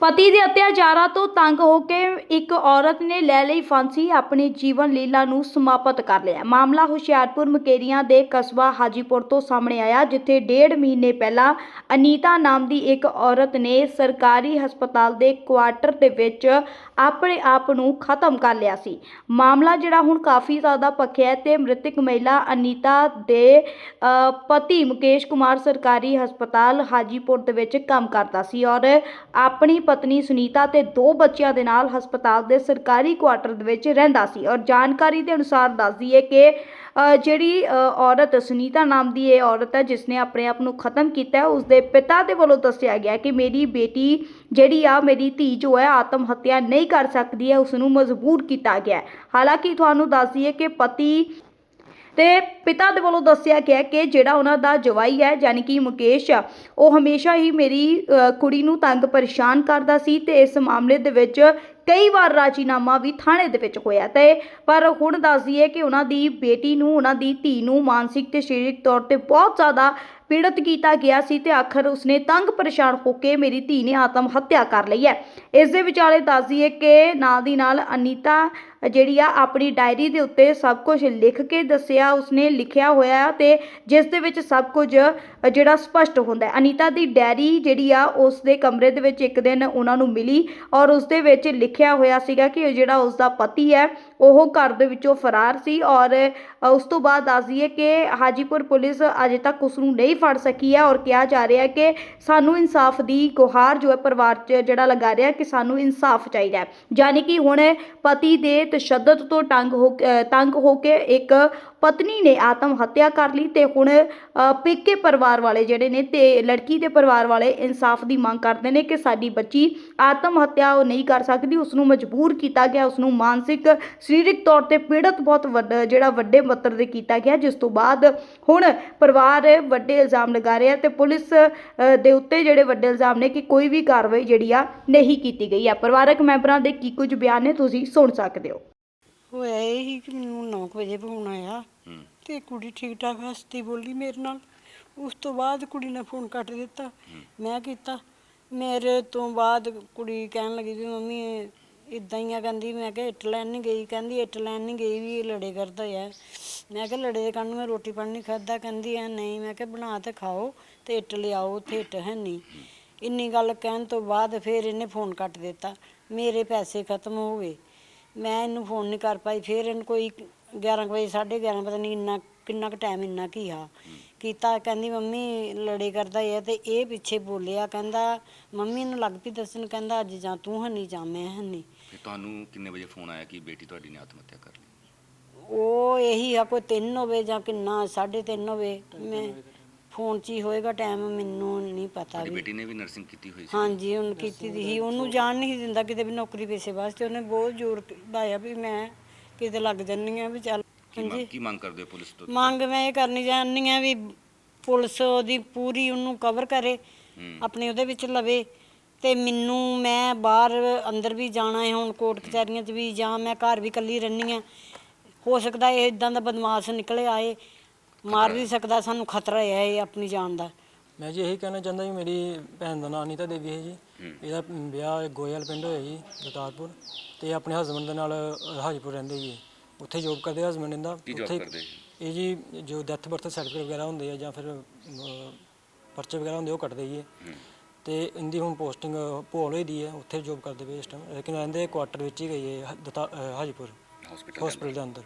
ਪਤੀ ਦੇ ਅਤਿਆਚਾਰਾਂ ਤੋਂ ਤੰਗ ਹੋ ਕੇ ਇੱਕ ਔਰਤ ਨੇ ਲੈ ਲਈ ਫਾਂਸੀ, ਆਪਣੀ ਜੀਵਨ ਲੀਲਾ ਨੂੰ ਸਮਾਪਤ ਕਰ ਲਿਆ। ਮਾਮਲਾ ਹੁਸ਼ਿਆਰਪੁਰ ਮਕੇਰੀਆਂ ਦੇ ਕਸਬਾ ਹਾਜੀਪੁਰ ਤੋਂ ਸਾਹਮਣੇ ਆਇਆ, ਜਿੱਥੇ ਡੇਢ ਮਹੀਨੇ ਪਹਿਲਾਂ ਅਨੀਤਾ ਨਾਮ ਦੀ ਇੱਕ ਔਰਤ ਨੇ ਸਰਕਾਰੀ ਹਸਪਤਾਲ ਦੇ ਕੁਆਟਰ ਦੇ ਵਿੱਚ ਆਪਣੇ ਆਪ ਨੂੰ ਖਤਮ ਕਰ ਲਿਆ ਸੀ। ਮਾਮਲਾ ਜਿਹੜਾ ਹੁਣ ਕਾਫੀ ਜ਼ਿਆਦਾ ਪੱਕਿਆ ਹੈ ਤੇ ਮ੍ਰਿਤਕ ਮਹਿਲਾ ਅਨੀਤਾ ਦੇ ਪਤੀ ਮੁਕੇਸ਼ ਕੁਮਾਰ ਸਰਕਾਰੀ ਹਸਪਤਾਲ ਹਾਜੀਪੁਰ ਦੇ ਵਿੱਚ ਕੰਮ ਕਰਦਾ ਸੀ ਔਰ ਆਪਣੀ ਪਤਨੀ ਸੁਨੀਤਾ ਤੇ ਦੋ ਬੱਚਿਆਂ ਦੇ ਨਾਲ ਹਸਪਤਾਲ ਦੇ ਸਰਕਾਰੀ ਕੁਆਟਰ ਦੇ ਵਿੱਚ ਰਹਿੰਦਾ ਸੀ ਔਰ ਜਾਣਕਾਰੀ ਦੇ ਅਨੁਸਾਰ ਦੱਸਦੀ ਹੈ ਕਿ ਜਿਹੜੀ ਔਰਤ ਸੁਨੀਤਾ ਨਾਮ ਦੀ ਇਹ ਔਰਤ ਹੈ ਜਿਸ ਨੇ ਆਪਣੇ ਆਪ ਨੂੰ ਖਤਮ ਕੀਤਾ ਹੈ ਉਸ ਦੇ ਪਿਤਾ ਦੇ ਵੱਲੋਂ ਦੱਸਿਆ ਗਿਆ ਕਿ ਮੇਰੀ ਬੇਟੀ ਜਿਹੜੀ ਆ, ਮੇਰੀ ਧੀ ਜੋ ਹੈ, ਆਤਮ ਹੱਤਿਆ ਨਹੀਂ ਕਰ ਸਕਦੀ ਹੈ ਉਸ ਨੂੰ ਮਜਬੂਰ ਕੀਤਾ ਗਿਆ ਹਾਲਾਂਕਿ ਤੁਹਾਨੂੰ ਦੱਸਦੀ ਹੈ ਕਿ ਪਤੀ ਤੇ ਪਿਤਾ ਦੇ ਵੱਲੋਂ ਦੱਸਿਆ ਗਿਆ ਕਿ ਜਿਹੜਾ ਉਹਨਾਂ ਦਾ ਜਵਾਈ ਹੈ, ਯਾਨੀ ਕਿ ਮੁਕੇਸ਼, ਉਹ ਹਮੇਸ਼ਾ ਹੀ ਮੇਰੀ ਕੁੜੀ ਨੂੰ ਤੰਗ ਪਰੇਸ਼ਾਨ ਕਰਦਾ ਸੀ ਤੇ ਇਸ ਮਾਮਲੇ ਦੇ ਵਿੱਚ ਕਈ ਵਾਰ ਰਾਜੀਨਾਮਾ ਵੀ ਥਾਣੇ ਦੇ ਵਿੱਚ ਹੋਇਆ ਤੇ ਪਰ ਹੁਣ ਦੱਸਦੀ ਹੈ ਕਿ ਉਹਨਾਂ ਦੀ ਬੇਟੀ ਨੂੰ, ਉਹਨਾਂ ਦੀ ਧੀ ਨੂੰ ਮਾਨਸਿਕ ਤੇ ਸਰੀਰਕ ਤੌਰ ਤੇ ਬਹੁਤ ਜ਼ਿਆਦਾ ਪੀੜਤ ਕੀਤਾ ਗਿਆ ਸੀ ਤੇ ਆਖਰ ਉਸਨੇ ਤੰਗ ਪਰੇਸ਼ਾਨ ਹੋ ਕੇ ਮੇਰੀ ਧੀ ਨੇ ਆਤਮ ਹੱਤਿਆ ਕਰ ਲਈ ਹੈ। ਇਸ ਦੇ ਵਿਚਾਲੇ ਦੱਸਦੀ ਹੈ ਕਿ ਨਾਲ ਦੀ ਨਾਲ ਅਨੀਤਾ ਜਿਹੜੀ ਆ ਆਪਣੀ ਡਾਇਰੀ ਦੇ ਉੱਤੇ ਸਭ ਕੁਝ ਲਿਖ ਕੇ ਦੱਸਿਆ, ਉਸਨੇ ਲਿਖਿਆ ਹੋਇਆ ਹੈ ਤੇ ਜਿਸ ਦੇ ਵਿੱਚ ਸਭ ਕੁਝ ਜਿਹੜਾ ਸਪਸ਼ਟ ਹੁੰਦਾ ਅਨੀਤਾ ਦੀ ਡਾਇਰੀ ਜਿਹੜੀ ਆ, ਉਸ ਦੇ ਕਮਰੇ ਦੇ ਵਿੱਚ ਇੱਕ ਦਿਨ ਉਹਨਾਂ ਨੂੰ ਮਿਲੀ ਔਰ ਉਸ ਦੇ ਵਿੱਚ ਲਿਖਿਆ ਹੋਇਆ ਸੀਗਾ ਕਿ ਜਿਹੜਾ ਉਸ ਦਾ ਪਤੀ ਹੈ, ਉਹ ਘਰ ਦੇ ਵਿੱਚੋਂ ਫਰਾਰ ਸੀ ਔਰ ਉਸ ਤੋਂ ਬਾਅਦ ਦੱਸ ਦਈਏ ਕਿ ਹਾਜੀਪੁਰ ਪੁਲਿਸ ਅਜੇ ਤੱਕ ਉਸ ਨੂੰ ਨਹੀਂ ਫੜ ਸਕੀ ਹੈ ਔਰ ਕਿਹਾ ਜਾ ਰਿਹਾ ਕਿ ਸਾਨੂੰ ਇਨਸਾਫ ਦੀ ਗੁਹਾਰ ਜੋ ਹੈ, ਪਰਿਵਾਰ 'ਚ ਜਿਹੜਾ ਲਗਾ ਰਿਹਾ ਕਿ ਸਾਨੂੰ ਇਨਸਾਫ ਚਾਹੀਦਾ ਹੈ। ਯਾਨੀ ਕਿ ਹੁਣ ਪਤੀ ਦੇ ਤਸ਼ੱਦਦ ਤੋਂ ਤੰਗ ਹੋ ਅ, ਤੰਗ ਹੋ ਕੇ ਇੱਕ ਪਤਨੀ ਨੇ ਆਤਮ ਹੱਤਿਆ ਕਰ ਲਈ ਤੇ ਹੁਣ ਪੇਕੇ ਪਰਿਵਾਰ ਵਾਲੇ ਜਿਹੜੇ ਨੇ ਤੇ ਲੜਕੀ ਦੇ ਪਰਿਵਾਰ ਵਾਲੇ ਇਨਸਾਫ ਦੀ ਮੰਗ ਕਰਦੇ ਨੇ ਕਿ ਸਾਡੀ ਬੱਚੀ ਆਤਮ ਹੱਤਿਆ ਉਹ ਨਹੀਂ ਕਰ ਸਕਦੀ ਉਸ ਨੂੰ ਮਜਬੂਰ ਕੀਤਾ ਗਿਆ ਉਸ ਨੂੰ ਮਾਨਸਿਕ, ਸਰੀਰਕ ਤੌਰ ਤੇ ਪੀੜਤ ਬਹੁਤ ਵੱਡਾ, ਜਿਹੜਾ ਵੱਡੇ ਪੱਧਰ ਤੇ ਕੀਤਾ ਗਿਆ, ਜਿਸ ਤੋਂ ਬਾਅਦ ਹੁਣ ਪਰਿਵਾਰ ਵੱਡੇ ਇਲਜ਼ਾਮ ਲਗਾ ਰਿਹਾ ਤੇ ਪੁਲਿਸ ਦੇ ਉੱਤੇ ਜਿਹੜੇ ਵੱਡੇ ਇਲਜ਼ਾਮ ਨੇ ਕਿ ਕੋਈ ਵੀ ਕਾਰਵਾਈ ਜਿਹੜੀ ਆ ਨਹੀਂ ਕੀਤੀ ਗਈ ਆ। ਪਰਿਵਾਰਕ ਮੈਂਬਰਾਂ ਦੇ ਕੀ ਕੁਝ ਬਿਆਨ ਨੇ, ਤੁਸੀਂ ਸੁਣ ਸਕਦੇ ਹੋ। ਹੋਇਆ ਇਹ ਹੀ ਕਿ ਮੈਨੂੰ 9 ਵਜੇ ਫੋਨ ਆਇਆ ਹੂੰ। ਤੇ ਕੁੜੀ ਠੀਕ ਠਾਕ ਹੱਸਦੀ ਬੋਲੀ ਮੇਰੇ ਨਾਲ। ਉਸ ਤੋਂ ਬਾਅਦ ਕੁੜੀ ਨੇ ਫੋਨ ਕੱਟ ਦਿੱਤਾ। ਮੈਂ ਕੀਤਾ। ਮੇਰੇ ਤੋਂ ਬਾਅਦ ਕੁੜੀ ਕਹਿਣ ਲੱਗੀ ਵੀ ਮੰਮੀ ਇਦਾਂ ਹੀ ਆ ਕਹਿੰਦੀ। ਮੈਂ ਕਿਹਾ ਇੱਟ ਲੈਣ ਨਹੀਂ ਗਈ। ਕਹਿੰਦੀ ਇੱਟ ਲੈਣ ਨਹੀਂ ਗਈ ਵੀ ਇਹ ਲੜੇ ਕਰਦਾ ਹੈ ਮੈਂ ਕਿਹਾ ਲੜੇ ਦੇ ਕੰਨ ਮੈਂ ਰੋਟੀ ਪਾਣੀ ਨਹੀਂ ਖਾਦਾ ਕਹਿੰਦੀ ਐ ਨਹੀਂ ਮੈਂ ਕਿਹਾ ਬਣਾ ਤੇ ਖਾਓ ਤੇ ਇੱਟ ਲਿਆਓ ਉੱਥੇ ਇੱਟ ਹੈ ਨਹੀਂ ਇੰਨੀ ਗੱਲ ਕਹਿਣ ਤੋਂ ਬਾਅਦ ਫਿਰ ਇਹਨੇ ਫੋਨ ਕੱਟ ਦਿੱਤਾ। ਮੇਰੇ ਪੈਸੇ ਖਤਮ ਹੋ ਗਏ। ਮੈਂ ਇਹਨੂੰ ਫੋਨ ਨਹੀਂ ਕਰ ਪਾਈ ਫਿਰ ਇਹਨੂੰ ਕੋਈ 11 ਕੁ ਵਜੇ 11:30 ਪਤਾ ਨਹੀਂ ਇੰਨਾ ਕਿੰਨਾ ਕੁ ਟਾਈਮ ਇੰਨਾ ਕੀ ਆ। ਕੀਤਾ ਕਹਿੰਦੀ ਮੰਮੀ ਲੜੇ ਕਰਦਾ ਹੈ ਤੇ ਇਹ ਪਿੱਛੇ ਬੋਲਿਆ ਕਹਿੰਦਾ ਮੰਮੀ ਨੂੰ ਲੱਗ ਪਈ ਦੱਸਣ ਕਹਿੰਦਾ ਅੱਜ ਜਾਂ ਤੂੰ ਹਨੀ ਜਾਂ ਮੈਂ ਹਨੀ ਫਿਰ ਤੁਹਾਨੂੰ ਕਿੰਨੇ ਵਜੇ ਫੋਨ ਆਇਆ ਕਿ ਬੇਟੀ ਤੁਹਾਡੀ ਨੇ ਆਤਮ ਹੱਤਿਆ ਕਰ ਲਈ? ਉਹ ਇਹੀ ਆ ਕੋਈ 3 ਹੋਵੇ ਜਾਂ ਕਿੰਨਾ 3:30 ਹੋਵੇ ਮੈਂ ਫੋਨ 'ਚ ਹੀ ਹੋਏਗਾ ਟਾਈਮ ਮੈਨੂੰ ਨਹੀਂ ਪਤਾ ਤੁਹਾਡੀ ਵੀ। ਬੇਟੀ ਨੇ ਵੀ ਨਰਸਿੰਗ ਕੀਤੀ ਹੋਈ ਸੀ। ਹਾਂਜੀ ਉਹਨ ਕੀਤੀ ਦੀ ਸੀ। ਉਹਨੂੰ ਜਾਣ ਨਹੀਂ ਦਿੰਦਾ ਕਿਤੇ ਵੀ ਨੌਕਰੀ ਪੇਸ਼ੇ ਵਾਸਤੇ। ਉਹਨੇ ਬਹੁਤ ਜ਼ੋਰ ਲਾਇਆ ਵੀ ਮੈਂ ਕਿਤੇ ਲੱਗ ਜੰਨੀ ਆ ਵੀ ਚੱਲ ਕੀ ਮੰਗ ਕੀ ਮੰਗ ਕਰਦੇ ਹੋ ਪੁਲਿਸ ਤੋਂ ਮੰਗ ਮੈਂ ਇਹ ਕਰਨੀ ਚਾਹੁੰਦੀ ਆ ਵੀ ਪੁਲਿਸ ਉਹਦੀ ਪੂਰੀ ਉਹਨੂੰ ਕਵਰ ਕਰੇ ਹੂੰ। ਆਪਣੇ ਉਹਦੇ ਵਿੱਚ ਲਵੇ। ਤੇ ਮੈਨੂੰ ਮੈਂ ਬਾਹਰ ਅੰਦਰ ਵੀ ਜਾਣਾ ਹੈ ਹੁਣ ਕੋਰਟ ਕਚਹਿਰੀਆਂ 'ਚ ਵੀ ਜਾਂ ਮੈਂ ਘਰ ਵੀ ਇਕੱਲੀ ਰਹਿੰਦੀ ਆ ਹੋ ਸਕਦਾ ਇਹ ਇਦਾਂ ਦਾ ਬਦਮਾਸ਼ ਨਿਕਲੇ ਆਏ। ਮਾਰ ਵੀ ਸਕਦਾ ਸਾਨੂੰ ਖਤਰਾ ਹੈ ਇਹ ਆਪਣੀ ਜਾਨ ਦਾ। ਮੈਂ ਜੀ ਇਹੀ ਕਹਿਣਾ ਚਾਹੁੰਦਾ ਜੀ ਮੇਰੀ ਭੈਣ ਦਾ ਨਾਂ ਅਨੀਤਾ ਦੇਵੀ ਹੈ ਜੀ। ਇਹਦਾ ਵਿਆਹ ਗੋਇਲ ਪਿੰਡ ਹੋਇਆ ਜੀ ਦਤਾਰਪੁਰ ਤੇ ਆਪਣੇ ਹਸਬੰਡ ਦੇ ਨਾਲ ਹਾਜੀਪੁਰ ਰਹਿੰਦੇ ਜੀ ਉੱਥੇ ਜੋਬ ਕਰਦੇ ਹਸਬੰਡ ਇਹਦਾ। ਕੀ job ਕਰਦੇ? ਇਹ ਜੀ ਜੋ ਡੈਥ ਬਰਥ ਸਰਟੀਫਿਕੇਟ ਵਗੈਰਾ ਹੁੰਦੇ ਆ ਜਾਂ ਫਿਰ ਅਮ, ਪਰਚੇ ਵਗੈਰਾ ਹੁੰਦੇ ਉਹ ਕੱਟਦੇ ਜੀ ਇਹ। ਤੇ ਇਹਦੀ ਹੁਣ ਪੋਸਟਿੰਗ ਭੋਲ ਹੋਈ ਦੀ ਹੈ ਉੱਥੇ ਜੋਬ ਕਰਦੇ ਪਏ ਇਸ ਟਾਈਮ ਲੇਕਿਨ ਰਹਿੰਦੇ ਕੁਆਟਰ ਵਿੱਚ ਹੀ ਗਈ ਹੈ ਦਤਾ- ਅ, ਹਾਜੀਪੁਰ। ਹਸਪੀਟਲ ਹਸਪੀਟਲ ਦੇ ਅੰਦਰ।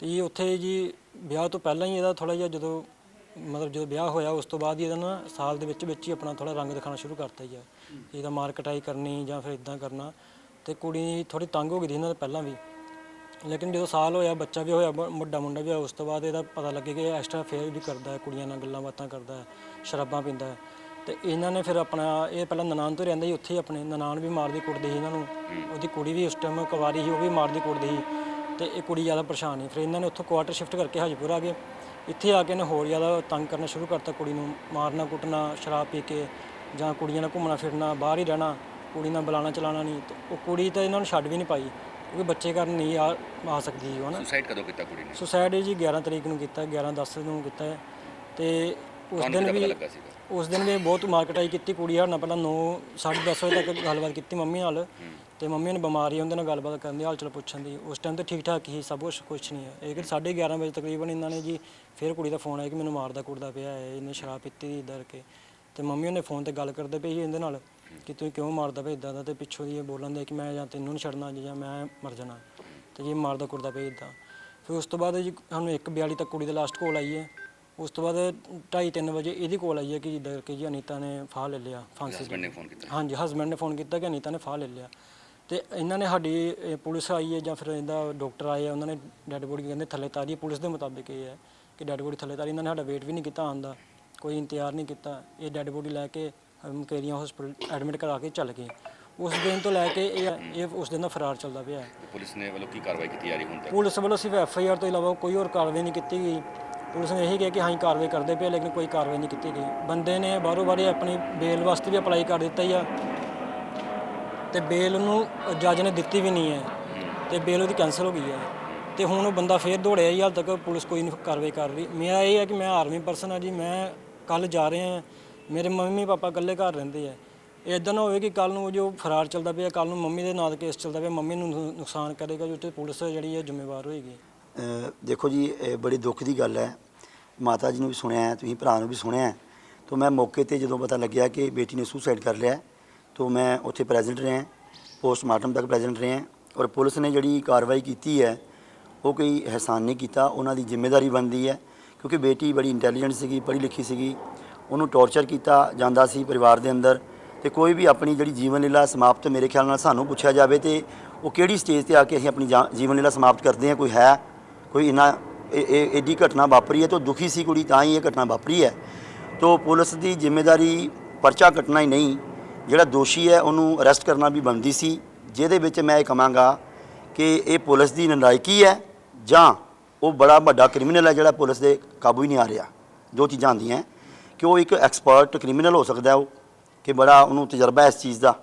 ਤੇ ਉੱਥੇ ਜੀ ਵਿਆਹ ਤੋਂ ਪਹਿਲਾਂ ਹੀ ਇਹਦਾ ਥੋੜਾ ਜਿਹਾ ਜਦੋਂ ਮਤਲਬ ਜਦੋਂ ਵਿਆਹ ਹੋਇਆ ਉਸ ਤੋਂ ਬਾਅਦ ਹੀ ਇਹਦਾ ਨਾ ਸਾਲ ਦੇ ਵਿੱਚ ਵਿੱਚ ਹੀ ਆਪਣਾ ਥੋੜਾ ਰੰਗ ਦਿਖਾਉਣਾ ਸ਼ੁਰੂ ਕਰਤਾ ਜੀ ਇਹਦਾ ਮਾਰਕਟਾਈ ਕਰਨੀ ਜਾਂ ਫਿਰ ਇਦਾਂ ਕਰਨਾ ਤੇ ਕੁੜੀ ਥੋੜੀ ਤੰਗ ਹੋ ਗਈ ਸੀ ਇਹਨਾਂ ਤੋਂ ਪਹਿਲਾਂ ਵੀ। ਲੇਕਿਨ ਜਦੋਂ ਸਾਲ ਹੋਇਆ ਬੱਚਾ ਵੀ ਹੋਇਆ ਵੱਡਾ ਮੁੰਡਾ ਵੀ ਹੋਇਆ ਉਸ ਤੋਂ ਬਾਅਦ ਇਹਦਾ ਪਤਾ ਲੱਗੇ ਕਿ ਇਹ ਐਕਸਟਰਾ ਫੇਅਰ ਵੀ ਕਰਦਾ ਹੈ ਕੁੜੀਆਂ ਨਾਲ ਗੱਲਾਂ ਬਾਤਾਂ ਕਰਦਾ ਹੈ ਸ਼ਰਾਬਾਂ ਪੀਂਦਾ ਹੈ। ਤੇ ਇਹਨਾਂ ਨੇ ਫਿਰ ਆਪਣਾ ਇਹ ਪਹਿਲਾਂ ਨਨਾਣ ਤੋਂ ਰਹਿੰਦਾ ਸੀ ਉੱਥੇ ਹੀ ਆਪਣੇ ਨਨਾਣ ਵੀ ਮਾਰਦੀ ਕੁੱਟਦੀ ਸੀ ਇਹਨਾਂ ਨੂੰ। ਉਹਦੀ ਕੁੜੀ ਵੀ ਉਸ ਟਾਈਮ ਕੁਵਾਰੀ ਸੀ ਉਹ ਵੀ ਮਾਰਦੀ ਕੁੱਟਦੀ ਸੀ। ਤੇ ਇਹ ਕੁੜੀ ਜ਼ਿਆਦਾ ਪਰੇਸ਼ਾਨ ਸੀ ਫਿਰ ਇਹਨਾਂ ਨੇ ਉੱਥੋਂ ਕੁਆਟਰ ਸ਼ਿਫਟ ਕਰਕੇ ਹਾਜੀਪੁਰ ਆ ਗਏ। ਇੱਥੇ ਆ ਕੇ ਇਹਨੇ ਹੋਰ ਜ਼ਿਆਦਾ ਤੰਗ ਕਰਨਾ ਸ਼ੁਰੂ ਕਰਤਾ ਕੁੜੀ ਨੂੰ ਮਾਰਨਾ ਕੁੱਟਣਾ ਸ਼ਰਾਬ ਪੀ ਕੇ ਜਾਂ ਕੁੜੀਆਂ ਨਾਲ ਘੁੰਮਣਾ ਫਿਰਨਾ ਬਾਹਰ ਹੀ ਰਹਿਣਾ ਕੁੜੀ ਨਾਲ ਬੁਲਾਣਾ ਚਲਾਣਾ ਨਹੀਂ। ਉਹ ਕੁੜੀ ਤਾਂ ਇਹਨਾਂ ਨੂੰ ਛੱਡ ਵੀ ਨਹੀਂ ਪਾਈ ਕਿਉਂਕਿ ਬੱਚੇ ਘਰ ਨਹੀਂ ਆ ਆ ਸਕਦੀ ਉਹ ਨਾ ਸੁਸਾਈਡ ਕਦੋਂ ਕੀਤਾ ਕੁੜੀ ਨੇ? ਸੁਸਾਈਡ ਜੀ 11 ਤਰੀਕ ਨੂੰ ਕੀਤਾ 11 10 ਨੂੰ ਕੀਤਾ। ਹੈ ਤੇ ਉਸ ਦਿਨ ਵੀ ਉਸ ਦਿਨ ਵੀ ਬਹੁਤ ਮਾਰਕਟਾਈ ਕੀਤੀ ਕੁੜੀ ਨਾਲ, ਪਹਿਲਾਂ 9 10:30 ਵਜੇ ਤੱਕ ਗੱਲਬਾਤ ਕੀਤੀ ਮੰਮੀ ਨਾਲ ਤੇ ਮੰਮੀ ਨੇ ਬਿਮਾਰੀ ਉਹਦੇ ਨਾਲ ਗੱਲਬਾਤ ਕਰਨ ਦੀ, ਹਾਲ ਚਾਲ ਪੁੱਛਣ ਦੀ। ਉਸ ਟਾਈਮ ਤੇ ਠੀਕ ਠਾਕ ਹੀ ਸਭ ਕੁਝ ਕੁਝ ਨਹੀਂ ਹੈ। ਇਹ ਕਿ 11:30 ਵਜੇ ਤਕਰੀਬਨ ਇਹਨਾਂ ਨੇ ਜੀ ਫਿਰ ਕੁੜੀ ਦਾ ਫੋਨ ਆਇਆ ਕਿ ਮੈਨੂੰ ਮਾਰਦਾ ਕੁੱਟਦਾ ਪਿਆ ਹੈ, ਇਹਨੇ ਸ਼ਰਾਬ ਪੀਤੀ ਦੀ ਦਰ ਕੇ। ਤੇ ਮੰਮੀ ਉਹਨੇ ਫੋਨ ਤੇ ਗੱਲ ਕਰਦੇ ਪਈ ਸੀ ਇਹਦੇ ਨਾਲ ਕਿ ਤੂੰ ਕਿਉਂ ਮਾਰਦਾ ਪਿਆ ਇਦਾਂ ਦਾ ਤੇ ਪਿੱਛੋਂ ਦੀ ਇਹ ਬੋਲਣ ਦੇ ਕਿ ਮੈਂ ਜਾਂ ਤੈਨੂੰ ਨਹੀਂ ਛੱਡਣਾ, ਜਾਂ ਮੈਂ ਮਰ ਜਾਣਾ ਤੇ ਜੀ ਮਾਰਦਾ ਕੁੱਟਦਾ ਪਿਆ ਇਦਾਂ ਫਿਰ ਉਸ ਤੋਂ ਬਾਅਦ ਜੀ ਸਾਨੂੰ 1:42 ਤੱਕ ਕੁੜੀ ਦਾ ਲਾਸਟ ਕਾਲ ਆਈ ਹੈ। ਉਸ ਤੋਂ ਬਾਅਦ 2:30 ਵਜੇ ਇਹਦੀ ਕਾਲ ਆਈ ਹੈ ਕਿ ਜਿੱਦਾਂ ਕਿ ਜੀ ਅਨੀਤਾ ਨੇ ਫਾਹ ਲੈ ਲਿਆ ਫਾਂਸੀ ਹਸਬੰਡ ਨੇ ਫੋਨ ਕੀਤਾ। ਹਾਂਜੀ ਹਸਬੰਡ ਨੇ ਫੋਨ ਕੀਤਾ ਕਿ ਅਨੀਤਾ ਨੇ ਫਾਹ ਲੈ ਲਿਆ। ਤੇ ਇਹਨਾਂ ਨੇ ਸਾਡੀ ਇਹ ਪੁਲਿਸ ਆਈ ਹੈ ਜਾਂ ਫਿਰ ਇਹਦਾ ਡਾਕਟਰ ਆਏ ਆ ਉਹਨਾਂ ਨੇ ਡੈੱਡ ਬੋਡੀ ਕਹਿੰਦੇ ਥੱਲੇ ਤਾਰੀ। ਪੁਲਿਸ ਦੇ ਮੁਤਾਬਿਕ ਇਹ ਹੈ ਕਿ ਡੈੱਡ ਬੋਡੀ ਥੱਲੇ ਤਾਰੀ ਇਹਨਾਂ ਨੇ ਸਾਡਾ ਵੇਟ ਵੀ ਨਹੀਂ ਕੀਤਾ ਆਉਣ ਦਾ ਕੋਈ ਇੰਤਜ਼ਾਰ ਨਹੀਂ ਕੀਤਾ। ਇਹ ਡੈੱਡ ਬੋਡੀ ਲੈ ਕੇ ਮੁਕੇਰੀਆਂ ਹਸਪੀਟਲ ਐਡਮਿਟ ਕਰਾ ਕੇ ਚੱਲ ਗਏ। ਉਸ ਦਿਨ ਤੋਂ ਲੈ ਕੇ ਇਹ ਇਹ ਉਸ ਦਿਨ ਦਾ ਫਰਾਰ ਚੱਲਦਾ ਪਿਆ ਹੈ। ਪੁਲਿਸ ਨੇ ਵੱਲੋਂ ਕੀ ਕਾਰਵਾਈ ਕੀਤੀ ਜਾ ਰਹੀ ਹੁਣ ਤੱਕ? ਪੁਲਿਸ ਵੱਲੋਂ ਸਿਰਫ ਐਫ ਆਈ ਆਰ ਤੋਂ ਇਲਾਵਾ ਕੋਈ ਹੋਰ ਕਾਰਵਾਈ ਨਹੀਂ ਕੀਤੀ ਗਈ। ਪੁਲਿਸ ਨੇ ਇਹੀ ਕਿਹਾ ਕਿ ਹਾਂ ਕਾਰਵਾਈ ਕਰਦੇ ਪਏ ਲੇਕਿਨ ਕੋਈ ਕਾਰਵਾਈ ਨਹੀਂ ਕੀਤੀ ਗਈ। ਬੰਦੇ ਨੇ ਬਾਹਰੋਂ ਬਾਹਰੇ ਆਪਣੀ ਬੇਲ ਵਾਸਤੇ ਵੀ ਅਪਲਾਈ ਕਰ ਦਿੱਤਾ ਹੀ ਆ। ਤੇ ਬੇਲ ਨੂੰ ਜੱਜ ਨੇ ਦਿੱਤੀ ਵੀ ਨਹੀਂ ਹੈ ਤੇ ਬੇਲ ਉਹਦੀ ਕੈਨਸਲ ਹੋ ਗਈ ਹੈ। ਤੇ ਹੁਣ ਉਹ ਬੰਦਾ ਫੇਰ ਦੌੜਿਆ ਹੀ ਹਾਲ ਤੱਕ ਪੁਲਿਸ ਕੋਈ ਨਹੀਂ ਕਾਰਵਾਈ ਕਰ ਰਹੀ। ਮੇਰਾ ਇਹ ਹੈ ਕਿ ਮੈਂ ਆਰਮੀ ਪਰਸਨ ਆ ਜੀ, ਮੈਂ ਕੱਲ ਜਾ ਰਿਹਾ ਮੇਰੇ ਮੰਮੀ ਪਾਪਾ ਇਕੱਲੇ ਘਰ ਰਹਿੰਦੇ ਆ। ਇਦਾਂ ਨਾ ਹੋਵੇ ਕਿ ਕੱਲ ਨੂੰ ਜੋ ਫਰਾਰ ਚੱਲਦਾ ਪਿਆ ਕੱਲ ਨੂੰ ਮੰਮੀ ਦੇ ਨਾਂ ਦਾ ਕੇਸ ਚੱਲਦਾ ਪਿਆ, ਮੰਮੀ ਨੂੰ ਨੁਕਸਾਨ ਕਰੇਗਾ ਜੋ ਤੇ ਪੁਲਿਸ ਜਿਹੜੀ ਹੈ ਜ਼ਿੰਮੇਵਾਰ ਹੋਏਗੀ। ਦੇਖੋ ਜੀ, ਇਹ ਬੜੀ ਦੁੱਖ ਦੀ ਗੱਲ ਹੈ। ਮਾਤਾ ਜੀ ਨੂੰ ਵੀ ਸੁਣਿਆ ਹੈ ਤੁਸੀਂ ਭਰਾ ਨੂੰ ਵੀ ਸੁਣਿਆ। ਹੈ ਤੋਂ ਮੈਂ ਮੌਕੇ ਤੇ ਜਦੋਂ ਪਤਾ ਲੱਗਿਆ ਕਿ ਬੇਟੀ ਨੇ ਸੁਸਾਈਡ ਕਰ ਲਿਆ, ਤੋਂ ਮੈਂ ਉੱਥੇ ਪ੍ਰੈਜ਼ੈਂਟ ਰਿਹਾ ਪੋਸਟਮਾਰਟਮ ਤੱਕ ਪ੍ਰੈਜ਼ੈਂਟ ਰਿਹਾ ਔਰ ਪੁਲਿਸ ਨੇ ਜਿਹੜੀ ਕਾਰਵਾਈ ਕੀਤੀ ਹੈ, ਉਹ ਕੋਈ ਅਹਿਸਾਨ ਨਹੀਂ ਕੀਤਾ, ਉਹਨਾਂ ਦੀ ਜ਼ਿੰਮੇਵਾਰੀ ਬਣਦੀ ਹੈ, ਕਿਉਂਕਿ ਬੇਟੀ ਬੜੀ ਇੰਟੈਲੀਜੈਂਟ ਸੀਗੀ, ਪੜ੍ਹੀ ਲਿਖੀ ਸੀਗੀ, ਉਹਨੂੰ ਟੌਰਚਰ ਕੀਤਾ ਜਾਂਦਾ ਸੀ ਪਰਿਵਾਰ ਦੇ ਅੰਦਰ ਤੇ ਕੋਈ ਵੀ ਆਪਣੀ ਜਿਹੜੀ ਜੀਵਨ ਲੀਲਾ ਸਮਾਪਤ ਮੇਰੇ ਖਿਆਲ ਨਾਲ ਸਾਨੂੰ ਪੁੱਛਿਆ ਜਾਵੇ ਤੇ ਉਹ ਕਿਹੜੀ ਸਟੇਜ ਤੇ ਆ ਕੇ ਅਸੀਂ ਆਪਣੀ ਜਾ- ਜੀਵਨ ਲੀਲਾ ਸਮਾਪਤ ਕਰਦੇ ਹਾਂ, ਕੋਈ ਹੈ, ਕੋਈ ਇਨਾ ਇਹ ਏਡੀ ਘਟਨਾ ਵਾਪਰੀ ਹੈ ਤਾਂ ਦੁਖੀ ਸੀ ਕੁੜੀ, ਤਾਂ ਹੀ ਇਹ ਘਟਨਾ ਵਾਪਰੀ ਹੈ। ਤੋਂ ਪੁਲਿਸ ਦੀ ਜ਼ਿੰਮੇਵਾਰੀ ਪਰਚਾ ਕੱਟਣਾ ਹੀ ਨਹੀਂ, ਜਿਹੜਾ ਦੋਸ਼ੀ ਹੈ ਉਹਨੂੰ ਅਰੈਸਟ ਕਰਨਾ ਵੀ ਬਣਦੀ ਸੀ, ਜਿਹਦੇ ਵਿੱਚ ਮੈਂ ਇਹ ਕਹਾਂਗਾ ਕਿ ਇਹ ਪੁਲਿਸ ਦੀ ਨਲਾਇਕੀ ਹੈ ਜਾਂ ਉਹ ਬੜਾ ਵੱਡਾ ਕ੍ਰਿਮੀਨਲ ਹੈ ਜਿਹੜਾ ਪੁਲਿਸ ਦੇ ਕਾਬੂ ਹੀ ਨਹੀਂ ਆ ਰਿਹਾ। ਦੋ ਚੀਜ਼ਾਂ ਆਉਂਦੀਆਂ, ਕਿ ਉਹ ਇੱਕ ਐਕਸਪਰਟ ਕ੍ਰਿਮੀਨਲ ਹੋ ਸਕਦਾ ਉਹ, ਕਿ ਬੜਾ ਉਹਨੂੰ ਤਜਰਬਾ ਇਸ ਚੀਜ਼ ਦਾ।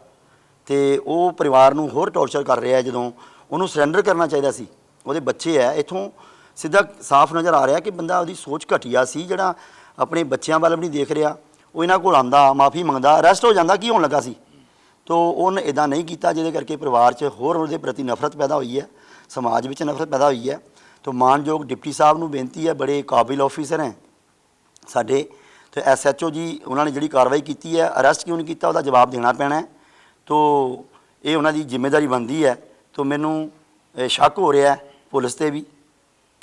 ਤੇ ਉਹ ਪਰਿਵਾਰ ਨੂੰ ਹੋਰ ਟੌਰਚਰ ਕਰ ਰਿਹਾ ਜਦੋਂ ਉਹਨੂੰ ਸਰੈਂਡਰ ਕਰਨਾ ਚਾਹੀਦਾ ਸੀ। ਉਹਦੇ ਬੱਚੇ ਹੈ, ਇਥੋਂ ਸਿੱਧਾ ਸਾਫ਼ ਨਜ਼ਰ ਆ ਰਿਹਾ ਕਿ ਬੰਦਾ ਉਹਦੀ ਸੋਚ ਘਟੀਆ ਸੀ, ਜਿਹੜਾ ਆਪਣੇ ਬੱਚਿਆਂ ਵੱਲ ਵੀ ਨਹੀਂ ਦੇਖ ਰਿਹਾ। ਉਹ ਇਹਨਾਂ ਕੋਲ ਆਂਦਾ ਮਾਫੀ ਮੰਗਦਾ ਅਰੈਸਟ ਹੋ ਜਾਂਦਾ, ਕੀ ਹੋਣ ਲੱਗਾ ਸੀ? ਤੋ ਉਹਨੇ ਇਦਾਂ ਨਹੀਂ ਕੀਤਾ, ਜਿਹਦੇ ਕਰਕੇ ਪਰਿਵਾਰ 'ਚ ਹੋਰ ਉਹਦੇ ਪ੍ਰਤੀ ਨਫ਼ਰਤ ਪੈਦਾ ਹੋਈ ਹੈ, ਸਮਾਜ ਵਿੱਚ ਨਫ਼ਰਤ ਪੈਦਾ ਹੋਈ ਹੈ। ਤੋ ਮਾਨਯੋਗ ਡਿਪਟੀ ਸਾਹਿਬ ਨੂੰ ਬੇਨਤੀ ਹੈ, ਬੜੇ ਕਾਬਿਲ ਆਫੀਸਰ ਹੈ ਸਾਡੇ। ਤੇ ਐਸਐਚਓ ਜੀ, ਉਹਨਾਂ ਨੇ ਜਿਹੜੀ ਕਾਰਵਾਈ ਕੀਤੀ ਹੈ ਅਰੈਸਟ ਕਿਉਂ ਨਹੀਂ ਕੀਤਾ, ਉਹਦਾ ਜਵਾਬ ਦੇਣਾ ਪੈਣਾ ਹੈ। ਤੋ ਇਹ ਉਹਨਾਂ ਦੀ ਜ਼ਿੰਮੇਵਾਰੀ ਬਣਦੀ ਹੈ। ਤੋ ਮੈਨੂੰ ਸ਼ੱਕ ਹੋ ਰਿਹਾ ਪੁਲਿਸ ਤੇ ਵੀ।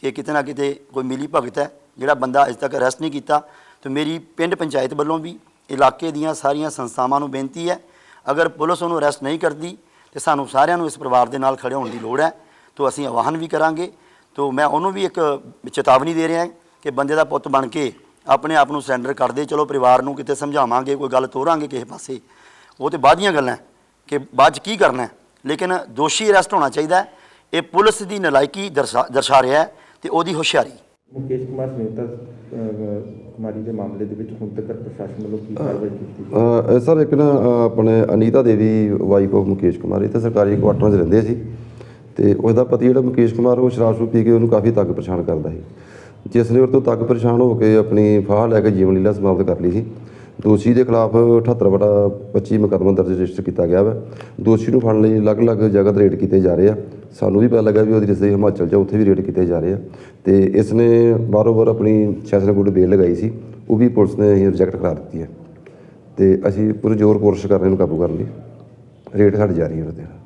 ਕਿ ਕਿਤੇ ਨਾ ਕਿਤੇ ਕੋਈ ਮਿਲੀ ਭਗਤ ਹੈ, ਜਿਹੜਾ ਬੰਦਾ ਅਜੇ ਤੱਕ ਅਰੈਸਟ ਨਹੀਂ ਕੀਤਾ। ਤੇ ਮੇਰੀ ਪਿੰਡ ਪੰਚਾਇਤ ਵੱਲੋਂ ਵੀ ਇਲਾਕੇ ਦੀਆਂ ਸਾਰੀਆਂ ਸੰਸਥਾਵਾਂ ਨੂੰ ਬੇਨਤੀ ਹੈ, ਅਗਰ ਪੁਲਿਸ ਉਹਨੂੰ ਅਰੈਸਟ ਨਹੀਂ ਕਰਦੀ, ਤੇ ਸਾਨੂੰ ਸਾਰਿਆਂ ਨੂੰ ਇਸ ਪਰਿਵਾਰ ਦੇ ਨਾਲ ਖੜੇ ਹੋਣ ਦੀ ਲੋੜ ਹੈ, ਤੋ ਅਸੀਂ ਆਵਾਹਨ ਵੀ ਕਰਾਂਗੇ। ਤੋ ਮੈਂ ਉਹਨੂੰ ਵੀ ਇੱਕ ਚੇਤਾਵਨੀ ਦੇ ਰਿਹਾ ਕਿ ਬੰਦੇ ਦਾ ਪੁੱਤ ਬਣ ਕੇ ਆਪਣੇ ਆਪ ਨੂੰ ਸਰੈਂਡਰ ਕਰਦੇ ਚਲੋ, ਪਰਿਵਾਰ ਨੂੰ ਕਿਤੇ ਸਮਝਾਵਾਂਗੇ, ਕੋਈ ਗੱਲ ਤੋਰਾਂਗੇ ਕਿਸੇ ਪਾਸੇ। ਉਹ ਤੇ ਬਾਅਦ ਦੀਆਂ ਗੱਲਾਂ ਕਿ ਬਾਅਦ 'ਚ ਕੀ ਕਰਨਾ ਲੇਕਿਨ ਦੋਸ਼ੀ ਅਰੈਸਟ ਹੋਣਾ ਚਾਹੀਦਾ ਇਹ ਪੁਲਿਸ ਦੀ ਨਲਾਇਕੀ ਦਰਸਾ ਦਰਸਾ ਰਿਹਾ ਹੈ। ਤੇ ਉਹਦੀ ਹੁਸ਼ਿਆਰੀ। ਮੁਕੇਸ਼ ਕੁਮਾਰ ਸਮੇਤਾ ਕੁਮਾਰੀ ਦੇ ਮਾਮਲੇ ਦੇ ਵਿੱਚ ਹੁਣ ਤੱਕ ਪ੍ਰਸ਼ਾਸਨ ਵੱਲੋਂ ਕੀ ਕਾਰਵਾਈ ਕੀਤੀ ਗਈ? ਸਰ ਇੱਕ ਨਾ ਆਪਣੇ ਅਨੀਤਾ ਦੇਵੀ ਵਾਈਫ ਆਫ ਮੁਕੇਸ਼ ਕੁਮਾਰ ਇੱਥੇ ਸਰਕਾਰੀ ਕੁਆਟਰਾਂ 'ਚ ਰਹਿੰਦੇ ਸੀ। ਤੇ ਉਹਦਾ ਪਤੀ ਜਿਹੜਾ ਮੁਕੇਸ਼ ਕੁਮਾਰ ਉਹ ਸ਼ਰਾਬ ਸ਼ਰੂਬ ਪੀ ਕੇ ਉਹਨੂੰ ਕਾਫੀ ਤੰਗ ਪਰੇਸ਼ਾਨ ਕਰਦਾ ਸੀ। ਜਿਸ ਨੇ ਉਹ ਤੋਂ ਤੰਗ ਪਰੇਸ਼ਾਨ ਹੋ ਕੇ ਆਪਣੀ ਫਾਹ ਲੈ ਕੇ ਜੀਵਨ ਲੀਲਾ ਸਮਾਪਤ ਕਰ ਲਈ ਸੀ। ਦੋਸ਼ੀ ਦੇ ਖਿਲਾਫ 78 ਬਟਾ 25 ਮੁਕੱਦਮਾ ਦਰਜ ਰਜਿਸਟਰ ਕੀਤਾ ਗਿਆ ਵਾ। ਦੋਸ਼ੀ ਨੂੰ ਫੜਨ ਲਈ ਅਲੱਗ-ਅਲੱਗ ਜਗ੍ਹਾ ਤੇ ਰੇਡ ਕੀਤੇ ਜਾ ਰਹੇ ਆ। ਸਾਨੂੰ ਵੀ ਪਤਾ ਲੱਗਾ ਵੀ ਉਹਦੀ ਰਿਸ਼ਤੇ ਹਿਮਾਚਲ 'ਚ ਆ, ਉੱਥੇ ਵੀ ਰੇਡ ਕੀਤੇ ਜਾ ਰਹੇ ਆ। ਤੇ ਇਸ ਨੇ ਬਾਰੋ-ਬਾਰ ਆਪਣੀ ਸ਼ੈਸ਼ਨ ਸੈਸ਼ਨਕੋਟ ਬੇਲ ਲਗਾਈ ਸੀ ਉਹ ਵੀ ਪੁਲਿਸ ਨੇ ਰਿਜੈਕਟ ਕਰਾ ਦਿੱਤੀ ਹੈ। ਤੇ ਅਸੀਂ ਪੂਰੀ ਜ਼ੋਰ ਕੋਸ਼ਿਸ਼ ਕਰ ਰਹੇ ਹਾਂ ਇਹਨੂੰ ਕਾਬੂ ਕਰਨ ਲਈ ਰੇਟ ਜਾ ਰਹੀ ਹੈ ਉਹਦੇ ਨਾਲ